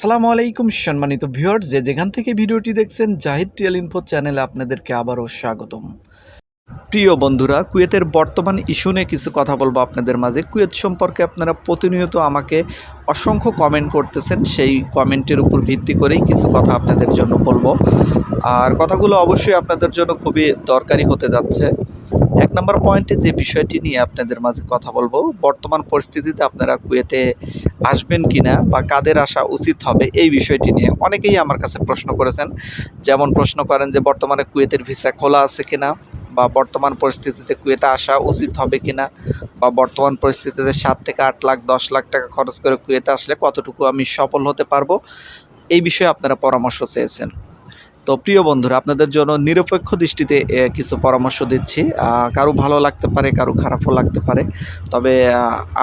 আসসালামু আলাইকুম, সম্মানিত ভিউয়ার্স, যে যেখান থেকে ভিডিওটি দেখছেন, জাহিদ টিয়াল ইনফো চ্যানেলে আপনাদেরকে আবারও স্বাগতম। প্রিয় বন্ধুরা, কুয়েতের বর্তমান ইস্যু নিয়ে কিছু কথা বলব আপনাদের মাঝে। কুয়েত সম্পর্কে আপনারা প্রতিনিয়ত আমাকে অসংখ্য কমেন্ট করতেছেন, সেই কমেন্টের উপর ভিত্তি করেই কিছু কথা আপনাদের জন্য বলব। আর কথাগুলো অবশ্যই আপনাদের জন্য খুবই দরকারি হতে যাচ্ছে। এক নম্বর পয়েন্টে যে বিষয়টি নিয়ে আপনাদের মাঝে কথা বলব, বর্তমান পরিস্থিতিতে আপনারা কুয়েতে আসবেন কিনা বা কাদের আসা উচিত হবে এই বিষয়টি নিয়ে অনেকেই আমার কাছে প্রশ্ন করেছেন। যেমন প্রশ্ন করেন যে, বর্তমানে কুয়েতের ভিসা খোলা আছে কিনা বা বর্তমান পরিস্থিতিতে কুয়েতে আসা উচিত হবে কিনা বা বর্তমান পরিস্থিতিতে সাত থেকে আট লাখ, দশ লাখ টাকা খরচ করে কুয়েতে আসলে কতটুকু আমি সফল হতে পারব, এই বিষয়ে আপনারা পরামর্শ চেয়েছেন। তো প্রিয় বন্ধুরা, আপনাদের জন্য নিরপেক্ষ দৃষ্টিতে কিছু পরামর্শ দিচ্ছি। কারও ভালো লাগতে পারে, কারও খারাপও লাগতে পারে। তবে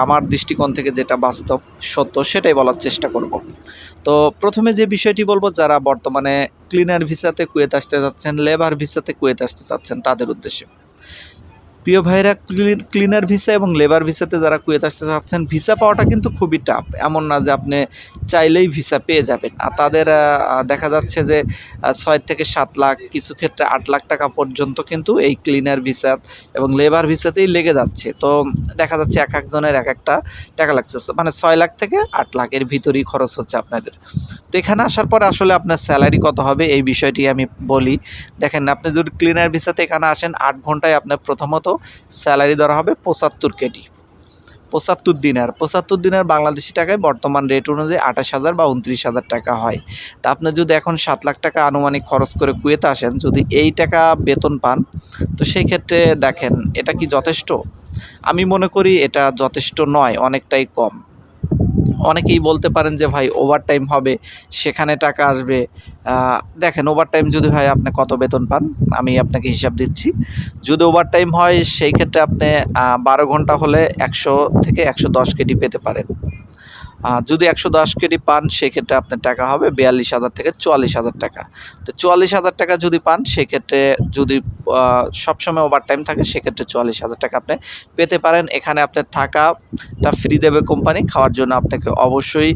আমার দৃষ্টিকোণ থেকে যেটা বাস্তব, সত্য, সেটাই বলার চেষ্টা করব। তো প্রথমে যে বিষয়টি বলব, যারা বর্তমানে ক্লিনার ভিসাতে কুয়েত আসতে চাচ্ছেন লেবার ভিসাতে কুয়েত আসতে চাচ্ছেন, তাদের উদ্দেশ্যে। প্রিয় ভাইরা ক্লিনার ভিসা এবং লেবার ভিসাতে যারা কুয়েত আসতে চাচ্ছেন ভিসা পাওয়াটা কিন্তু খুবই টাফ এমন না যে আপনি চাইলেই ভিসা পেয়ে যাবেন আর তাদের দেখা যাচ্ছে যে ছয় থেকে সাত লাখ, কিছু ক্ষেত্রে আট লাখ টাকা পর্যন্ত কিন্তু এই ক্লিনার ভিসা এবং লেবার ভিসাতেই লেগে যাচ্ছে। তো দেখা যাচ্ছে এক একজনের এক একটা টাকা লাগছে। মানে ছয় লাখ থেকে আট লাখের ভিতরেই খরচ হচ্ছে আপনাদের। তো এখানে আসার পর আসলে আপনার স্যালারি কত হবে, এই বিষয়টি আমি বলি। দেখেন, আপনি যদি ক্লিনার ভিসাতে এখানে আসেন, আট ঘন্টায় আপনার প্রথমত স্যালারি ধরা হবে পঁচাত্তর কেডি পঁচাত্তর দিনার পঁচাত্তর দিনার বাংলাদেশি টাকায় বর্তমান রেট অনুযায়ী আঠাশ হাজার বা উনত্রিশ হাজার টাকা হয়। তা আপনি যদি এখন সাত লাখ টাকা আনুমানিক খরচ করে কুয়েতে আসেন, যদি এই টাকা বেতন পান, তো সেই ক্ষেত্রে দেখেন, এটা কি যথেষ্ট? আমি মনে করি এটা যথেষ্ট নয়, অনেকটাই কম। অনেকেই বলতে পারেন যে, ভাই ওভার টাইম হবে, সেখানে টাকা আসবে। দেখেন ওভার টাইম যদি হয়, আপনি কত বেতন পান? আমি আপনাকে হিসাব দিচ্ছি। যদি ওভার টাইম হয়, সেই ক্ষেত্রে আপনি বারো ঘণ্টা হলে একশো থেকে একশো দশ কেডি পেতে পারেন। যদি একশো দশ কেডি পান, সেক্ষেত্রে আপনার টাকা হবে বিয়াল্লিশ হাজার থেকে চুয়াল্লিশ হাজার টাকা। তো চুয়াল্লিশ হাজার টাকা যদি পান, সেক্ষেত্রে যদি সবসময় ওভার টাইম থাকে, সেক্ষেত্রে চুয়াল্লিশ হাজার টাকা আপনি পেতে পারেন। এখানে আপনার থাকাটা ফ্রি দেবে কোম্পানি খাওয়ার জন্য আপনাকে অবশ্যই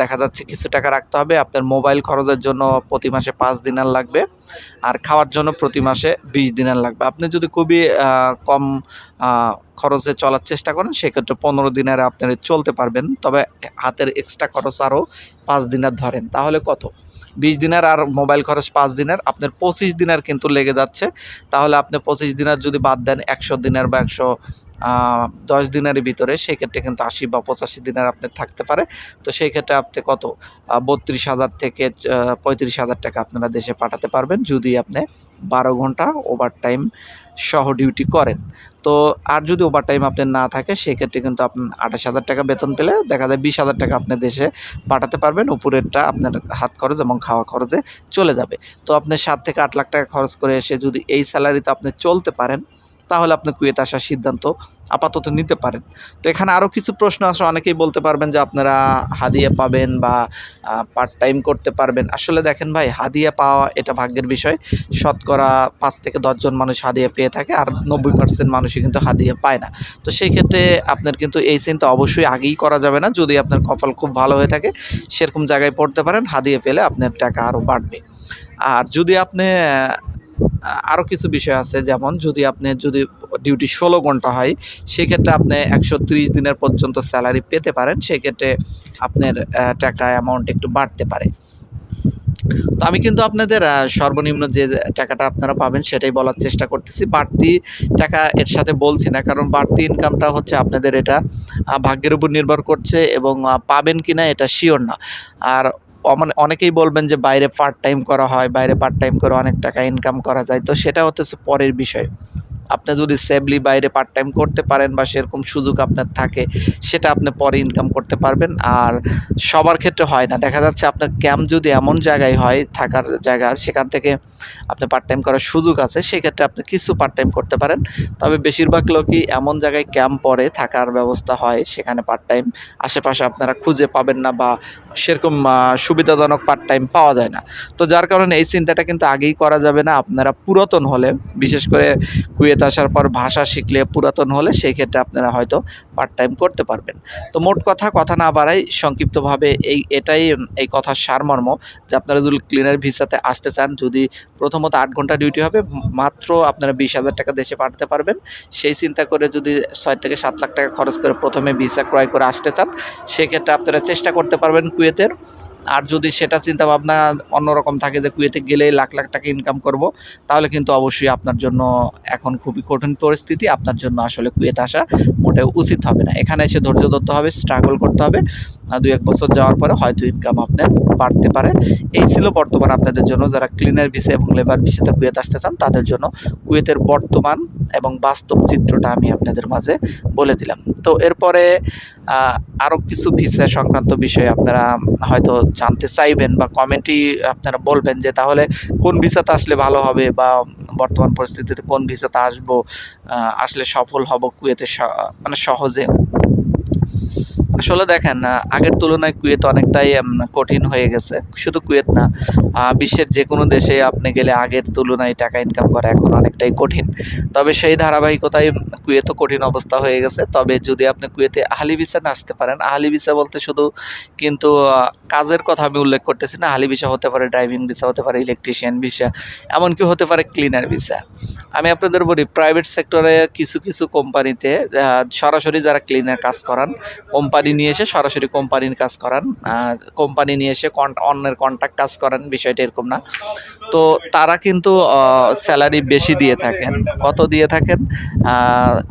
দেখা যাচ্ছে কিছু টাকা রাখতে হবে। আপনার মোবাইল খরচের জন্য প্রতি মাসে পাঁচ দিনার লাগবে আর খাওয়ার জন্য প্রতি মাসে বিশ দিনার লাগবে। আপনি যদি খুবই কম খরচে চলার চেষ্টা করেন, সেক্ষেত্রে পনেরো দিনের আপনার চলতে পারবেন। তবে হাতের এক্সট্রা খরচ আরও পাঁচ দিনের ধরেন। তাহলে কত? বিশ দিনের আর মোবাইল খরচ পাঁচ দিনের। আপনার পঁচিশ দিনের কিন্তু লেগে যাচ্ছে। তাহলে আপনি পঁচিশ দিনের যদি বাদ দেন, একশো দিনের বা একশো দশ দিনের ভিতরে সেক্ষেত্রে কিন্তু আশি বা পঁচাশি দিনের আপনার থাকতে পারে। তো সেই ক্ষেত্রে আপনি কত? বত্রিশ হাজার থেকে পঁয়ত্রিশ হাজার টাকা আপনারা দেশে পাঠাতে পারবেন যদি আপনি বারো ঘণ্টা ওভার টাইম সহ ডিউটি করেন। তো আর যদি ওভার টাইম আপনার না থাকে, সেক্ষেত্রে কিন্তু আপনি আঠাশ হাজার টাকা বেতন পেলে দেখা যায় বিশ হাজার টাকা আপনি দেশে পাঠাতে পারবেন। উপরেরটা আপনার হাত খরচ এবং খাওয়া খরচে চলে যাবে। তো আপনি সাত থেকে আট লাখ টাকা খরচ করে এসে যদি এই স্যালারিতে আপনি চলতে পারেন, তাহলে আপনি কুয়েত আসার সিদ্ধান্ত আপাতত নিতে পারেন। তো এখানে আরও কিছু প্রশ্ন আছে, অনেকেই বলতে পারবেন যে আপনারা হাদিয়া পাবেন বা পার্ট টাইম করতে পারবেন। আসলে দেখেন ভাই, হাদিয়া পাওয়া এটা ভাগ্যের বিষয়। শতকরা পাঁচ থেকে দশজন মানুষ হাদিয়া পেয়ে থাকে আর নব্বই পার্সেন্ট মানুষই কিন্তু হাদিয়া পায় না। তো সেই ক্ষেত্রে আপনার কিন্তু এই চিন্তা অবশ্যই আগেই করা যাবে না। যদি আপনার কপাল খুব ভালো হয়ে থাকে, সেরকম জায়গায় পড়তে পারেন, হাদিয়া পেলে আপনার টাকা আরও বাড়বে। আর যদি আপনি আরও কিছু বিষয় আছে, যেমন যদি আপনি যদি ডিউটি ষোলো ঘণ্টা হয়, সেক্ষেত্রে আপনি একশো ত্রিশ দিনের পর্যন্ত স্যালারি পেতে পারেন, সেক্ষেত্রে আপনার টাকা অ্যামাউন্ট একটু বাড়তে পারে। তো আমি কিন্তু আপনাদের সর্বনিম্ন যে টাকাটা আপনারা পাবেন সেটাই বলার চেষ্টা করতেছি। বাড়তি টাকা এর সাথে বলছি না, কারণ বাড়তি ইনকামটা হচ্ছে আপনাদের এটা ভাগ্যের উপর নির্ভর করছে এবং পাবেন কি না এটা শিওর না। আর অমন- অনেকেই বলবেন যে বাইরে পার্ট টাইম করা হয়, বাইরে পার্ট টাইম করে অনেক টাকা ইনকাম করা যায়, তো সেটা হতেছে পরের বিষয়। আপনি যদি সেভলি বাইরে পার্ট টাইম করতে পারেন বা সেরকম সুযোগ আপনার থাকে, সেটা আপনি পরে ইনকাম করতে পারবেন। আর সবার ক্ষেত্রে হয় না। দেখা যাচ্ছে আপনার ক্যাম্প যদি এমন জায়গায় হয়, থাকার জায়গা সেখান থেকে আপনি পার্ট টাইম করার সুযোগ আছে, সেক্ষেত্রে আপনি কিছু পার্ট টাইম করতে পারেন। তবে বেশিরভাগ লোকই এমন জায়গায় ক্যাম্প পরে থাকার ব্যবস্থা হয়, সেখানে পার্ট টাইম আশেপাশে আপনারা খুঁজে পাবেন না বা সেরকম সুবিধাজনক পার্ট টাইম পাওয়া যায় না। তো যার কারণে এই চিন্তাটা কিন্তু আগেই করা যাবে না। আপনারা পুরাতন হলে, বিশেষ করে কুয়েত কুয়েত আসার পর ভাষা শিখলে পুরাতন হলে সেই ক্ষেত্রে আপনারা হয়তো পার্ট টাইম করতে পারবেন। তো মোট কথা কথা না বাড়াই সংক্ষিপ্তভাবে এই, এটাই এই কথার সারমর্ম যে আপনারা যদি ক্লিনার ভিসাতে আসতে চান, যদি প্রথমত আট ঘণ্টা ডিউটি হবে, মাত্র আপনারা বিশ হাজার টাকা দেশে পাঠাতে পারবেন। সেই চিন্তা করে যদি ছয় থেকে সাত লাখ টাকা খরচ করে প্রথমে ভিসা ক্রয় করে আসতে চান, সেক্ষেত্রে আপনারা চেষ্টা করতে পারবেন কুয়েতের। আর যদি সেটা চিন্তা ভাবনা অন্যরকম থাকে যে কুয়েতে গেলে লাখ লাখ টাকা ইনকাম করব, তাহলে কিন্তু অবশ্যই আপনার জন্য এখন খুবই কঠিন পরিস্থিতি, আপনার জন্য আসলে কুয়েত আসা মোটেও উচিত হবে না। এখানে এসে ধৈর্য ধরতে হবে স্ট্রাগল করতে হবে। দুই এক বছর যাওয়ার পরে হয়তো ইনকাম আপনার বাড়তে পারে। এই ছিল বর্তমান আপনাদের জন্য। যারা ক্লিনার ভিসা এবং লেবার ভিসাতে কুয়েত আসতে চান, তাদের জন্য কুয়েতের বর্তমান এবং বাস্তব চিত্রটা আমি আপনাদের মাঝে বলে দিলাম। তো এরপরে আরও কিছু ভিসা সংক্রান্ত বিষয়ে আপনারা হয়তো জানতে চাইবেন বা কমেন্টই আপনারা বলবেন যে তাহলে কোন ভিসাতে আসলে ভালো হবে বা বর্তমান পরিস্থিতিতে কোন ভিসাতে আসব আসলে সফল হব কুয়েতে মানে সহজে। আসলে দেখেন আগের তুলনায় কুয়েত অনেকটাই কঠিন হয়ে গেছে। শুধু কুয়েত না বিশ্বের যে কোনো দেশে আপনি গেলে আগের তুলনায় টাকা ইনকাম করা এখন অনেকটাই কঠিন। তবে সেই ধারাবাহিকতায় কুয়েতও কঠিন অবস্থা হয়ে গেছে। তবে যদি আপনি কুয়েতে আহলি ভিসা না আসতে পারেন আহলি ভিসা বলতে শুধু কিন্তু কাজের কথা আমি উল্লেখ করতেছি না আহলি ভিসা হতে পারে ড্রাইভিং ভিসা হতে পারে ইলেকট্রিশিয়ান ভিসা এমনকি হতে পারে ক্লিনার ভিসা আমি আপনাদের বলি প্রাইভেট সেক্টরে কিছু কিছু কোম্পানিতে সরাসরি যারা ক্লিনার কাজ করান কোম্পানি নিয়ে এসে সরাসরি কোম্পানির কাজ করান। কোম্পানি নিয়ে এসে অন্যের কন্ট্যাক্ট কাজ করান, বিষয়টা এরকম না। তো তারা কিন্তু স্যালারি বেশি দিয়ে থাকেন। কত দিয়ে থাকেন?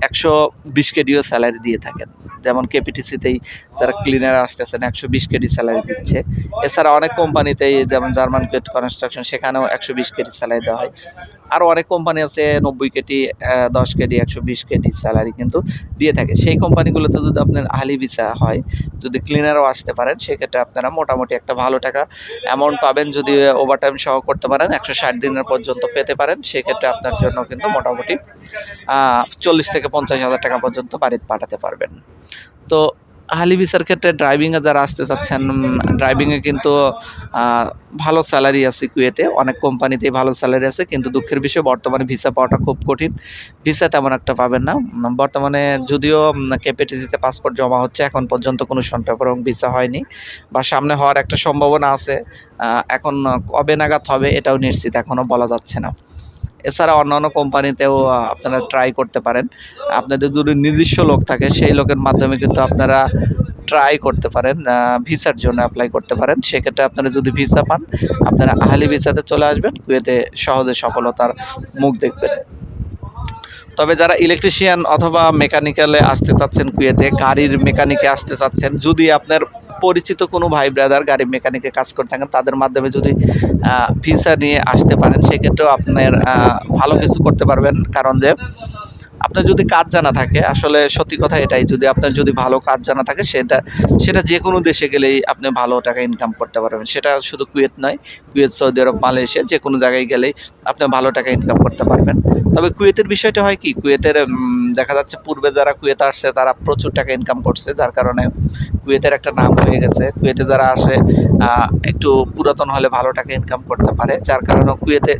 একশো বিশ কেডিও স্যালারি দিয়ে থাকেন। যেমন কেপিটিসিতেই যারা ক্লিনার আসতেছেন, একশো বিশ কেডি স্যালারি দিচ্ছে। এছাড়া অনেক কোম্পানিতেই যেমন জার্মান কেট কনস্ট্রাকশন সেখানেও একশো বিশ কেডি স্যালারি দেওয়া হয়। আরও অনেক কোম্পানি আছে, নব্বই কেটি দশ কেডি একশো বিশ কেডি স্যালারি কিন্তু দিয়ে থাকে। সেই কোম্পানিগুলোতে যদি আপনার আলি ভিসা হয়, যদি ক্লিনারও আসতে পারেন, সেক্ষেত্রে আপনারা মোটামুটি একটা ভালো টাকা অ্যামাউন্ট পাবেন, যদি ওভারটাইম সহ করতে পারেন। একশো ষাট দিনের পর্যন্ত পেতে পারেন। সেক্ষেত্রে আপনার জন্য কিন্তু মোটামুটি চল্লিশ থেকে পঞ্চাশ হাজার টাকা পর্যন্ত বাড়িতে পাঠাতে পারবেন। তো আহলি ভিসার ক্ষেত্রে ড্রাইভিংয়ে যারা আসতে চাচ্ছেন ড্রাইভিংয়ে কিন্তু ভালো স্যালারি আছে কুয়েতে, অনেক কোম্পানিতেই ভালো স্যালারি আছে, কিন্তু দুঃখের বিষয়, বর্তমানে ভিসা পাওয়াটা খুব কঠিন। ভিসা তেমন একটা পাবেন না। বর্তমানে যদিও কেপিটিসিতে পাসপোর্ট জমা হচ্ছে, এখন পর্যন্ত কোনো শন পেপার এবং ভিসা হয়নি, বা সামনে হওয়ার একটা সম্ভাবনা আছে এখন কবে নাগাদ হবে এটাও নিশ্চিত এখনও বলা যাচ্ছে না। এছাড়া অন্যান্য কোম্পানিতেও আপনারা ট্রাই করতে পারেন। আপনাদের যদি নির্দিষ্ট লোক থাকে, সেই লোকের মাধ্যমে কিন্তু আপনারা ট্রাই করতে পারেন ভিসার জন্য অ্যাপ্লাই করতে পারেন। সেক্ষেত্রে আপনারা যদি ভিসা পান, আপনারা আহলি ভিসাতে চলে আসবেন, কুয়েতে সহজে সফলতার মুখ দেখবেন। তবে যারা ইলেকট্রিশিয়ান অথবা মেকানিক্যালে আসতে চাচ্ছেন কুয়েতে, গাড়ির মেকানিকে আসতে চাচ্ছেন, যদি আপনার পরিচিত কোনো ভাই ব্রাদার গাড়ি মেকানিকে কাজ করে থাকেন, তাদের মাধ্যমে যদি ভিসা নিয়ে আসতে পারেন, সেক্ষেত্রেও আপনার ভালো কিছু করতে পারবেন। কারণ যে আপনার যদি কাজ জানা থাকে, আসলে সত্যি কথা এটাই, যদি আপনার যদি ভালো কাজ জানা থাকে, সেটা সেটা যে কোনো দেশে গেলেই আপনি ভালো টাকা ইনকাম করতে পারবেন। সেটা শুধু কুয়েত নয়, কুয়েত, সৌদি আরব, মালয়েশিয়া যে কোনো জায়গায় গেলেই আপনি ভালো টাকা ইনকাম করতে পারবেন। তবে কুয়েতের বিষয়টা হয় কি, কুয়েতের দেখা যাচ্ছে পূর্বে যারা কুয়েত আসছে, তারা প্রচুর টাকা ইনকাম করছে, যার কারণে কুয়েতের একটা নাম হয়ে গেছে। কুয়েতে যারা আসে একটু পুরাতন হলে ভালো টাকা ইনকাম করতে পারে, যার কারণে কুয়েতে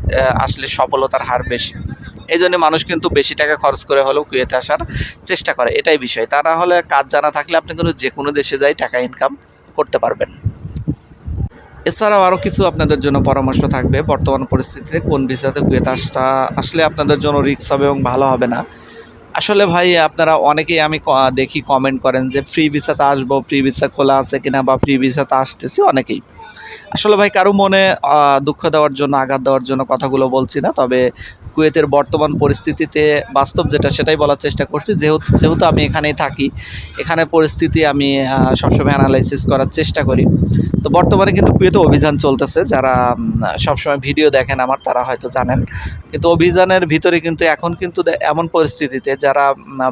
আসলে সফলতার হার বেশি। এই জন্য মানুষ কিন্তু বেশি টাকা খরচ করে হলেও কুয়েতে আসার চেষ্টা করে, এটাই বিষয়। তা না হলে কাজ জানা থাকলে আপনি কিন্তু যে কোনো দেশে যাই টাকা ইনকাম করতে পারবেন। এছাড়াও আরও কিছু আপনাদের জন্য পরামর্শ থাকবে, বর্তমান পরিস্থিতিতে কোন ভিসাতে কুয়েতে আসা, আসলে আপনাদের জন্য রিস্ক হবে এবং ভালো হবে না। আসলে ভাই, আপনারা অনেকেই আমি দেখি কমেন্ট করেন যে ফ্রি ভিসাতে আসব ফ্রি ভিসা খোলা আছে কিনা বা ফ্রি ভিসাতে আসতেছি, অনেকেই। আসলে ভাই, কারও মনে দুঃখ দেওয়ার জন্য, আঘাত দেওয়ার জন্য কথাগুলো বলছি না, তবে কুয়েতের বর্তমান পরিস্থিতিতে বাস্তব যেটা সেটাই বলার চেষ্টা করছি। যেহেতু যেহেতু আমি এখানেই থাকি, এখানে পরিস্থিতি আমি সবসময় অ্যানালাইসিস করার চেষ্টা করি। তো বর্তমানে কিন্তু কুয়েতে অভিযান চলতেছে, যারা সবসময় ভিডিও দেখেন আমার, তারা হয়তো জানেন। কিন্তু অভিযানের ভিতরে কিন্তু এখন কিন্তু এমন পরিস্থিতিতে যারা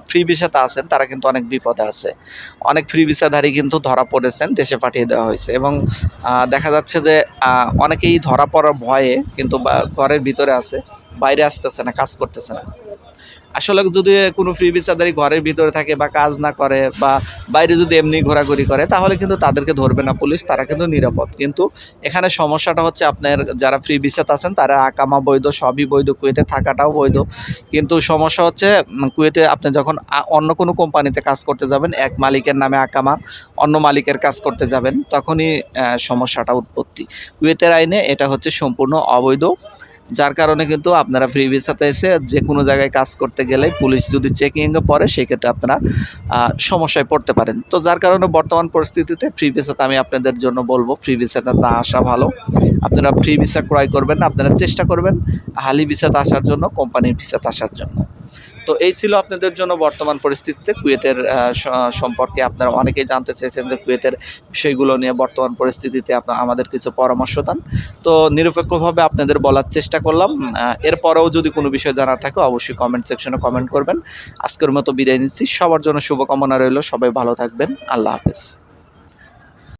ফ্রি ভিসাতে আছেন, তারা কিন্তু অনেক বিপদে আছে। অনেক ফ্রি ভিসাধারী কিন্তু ধরা পড়েছেন, দেশে পাঠিয়ে দেওয়া হয়েছে। এবং দেখা যাচ্ছে যে অনেকেই ধরা পড়ার ভয়ে কিন্তু ঘরের ভিতরে আছে। বাইরে আসতেছে না, কাজ করতেছে না। আসলে যদি কোনো ফ্রি ভিসাদারি ঘরের ভিতরে থাকে বা কাজ না করে বা বাইরে যদি এমনি ঘোরাঘুরি করে, তাহলে কিন্তু তাদেরকে ধরবে না পুলিশ, তারা কিন্তু নিরাপদ। কিন্তু এখানে সমস্যাটা হচ্ছে আপনার যারা ফ্রি ভিসাত আছেন, তারা আকামা বৈধ, সবই বৈধ, কুয়েতে থাকাটাও বৈধ। কিন্তু সমস্যা হচ্ছে কুয়েতে আপনি যখন অন্য কোনো কোম্পানিতে কাজ করতে যাবেন, এক মালিকের নামে আকামা, অন্য মালিকের কাজ করতে যাবেন, তখনই সমস্যাটা উৎপত্তি। কুয়েতের আইনে এটা হচ্ছে সম্পূর্ণ অবৈধ। যার কারণে কিন্তু আপনারা ফ্রি ভিসাতে এসে যে কোনো জায়গায় কাজ করতে গেলে পুলিশ যদি চেকিংয়ে পড়ে, সেক্ষেত্রে আপনারা সমস্যায় পড়তে পারেন। তো যার কারণে বর্তমান পরিস্থিতিতে ফ্রি ভিসাতে আমি আপনাদের জন্য বলব ফ্রি ভিসাতে না আসা ভালো। আপনারা ফ্রি ভিসা ক্রয় করবেন, আপনারা চেষ্টা করবেন, হালি ভিসাতে আসার জন্য কোম্পানির ভিসাতে আসার জন্য। তো এই ছিল আপনাদের জন্য বর্তমান পরিস্থিতিতে কুয়েতের সম্পর্কে। আপনারা অনেকেই জানতে চেয়েছেন যে কুয়েতের বিষয়গুলো নিয়ে বর্তমান পরিস্থিতিতে আপনার আমাদের কিছু পরামর্শ দেন। তো নিরপেক্ষভাবে আপনাদের বলার চেষ্টা করলাম। এরপরেও যদি কোনো বিষয় জানার থাকে অবশ্যই কমেন্ট সেকশনে কমেন্ট করবেন। আজকের মতো বিদায় নিচ্ছি। সবার জন্য শুভকামনা রইল। সবাই ভালো থাকবেন। আল্লাহ হাফেজ।